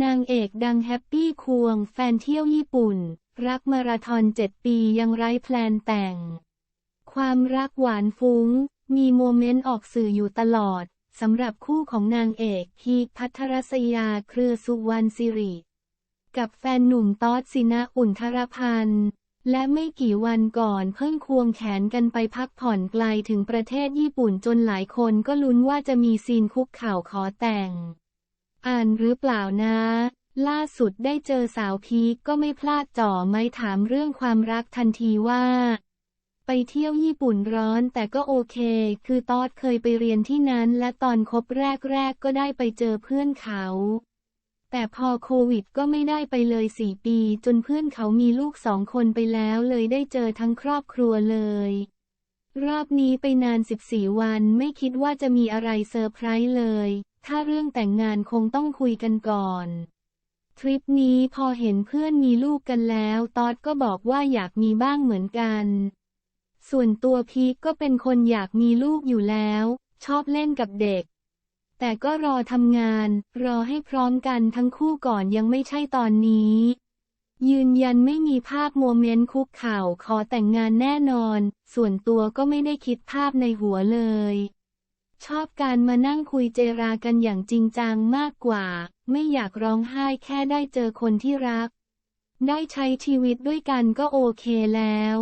นางเอกดังแฮปปี้ควงแฟนเที่ยวญี่ปุ่น รักมาราธอน7ปียังไร้แพลนแต่ง ความรักหวานฟุ้ง มีโมเมนต์ออกสื่ออยู่ตลอดสำหรับคู่ของนางเอกพีพัทรศยาเครือสุวรรณสิริ กับแฟนหนุ่มต๊อดสินะอุ่นทรพันธ์และไม่กี่วันก่อนเพิ่งควงแขนกันไปพักผ่อนไกลถึงประเทศญี่ปุ่นจนหลายคนก็ลุ้นว่าจะมีซีนคุกเข่าขอแต่ง อ่านหรือเปล่านะ ล่าสุดได้เจอสาวพีก็ไม่พลาดจ่อไม่ถามเรื่องความรักทันทีว่า ไปเที่ยวญี่ปุ่นร้อนแต่ก็โอเค คือตอดเคยไปเรียนที่นั้น และตอนคบแรกๆก็ได้ไปเจอเพื่อนเขาแต่พอโควิดก็ไม่ได้ไปเลยสี่ปี จนเพื่อนเขามีลูกสองคนไปแล้วเลยได้เจอทั้งครอบครัวเลย รอบนี้ไปนาน 14 วันไม่คิดว่าจะมีอะไรเซอร์ไพรส์เลย ถ้าเรื่องแต่งงานคงต้องคุยกันก่อน ทริปนี้พอเห็นเพื่อนมีลูกกันแล้ว ตอดก็บอกว่าอยากมีบ้างเหมือนกัน ส่วนตัวพีคก็เป็นคนอยากมีลูกอยู่แล้ว ชอบเล่นกับเด็ก แต่ก็รอทำงาน รอให้พร้อมกันทั้งคู่ก่อนยังไม่ใช่ตอนนี้ ยืนยันไม่มีภาพโมเมนต์คุกเข่าขอแต่งงานแน่นอน ส่วนตัวก็ไม่ได้คิดภาพในหัวเลย ชอบการมานั่งคุยเจรากันอย่างจริงจังมากกว่า ไม่อยากร้องไห้แค่ได้เจอคนที่รัก ได้ใช้ชีวิตด้วยกันก็โอเคแล้ว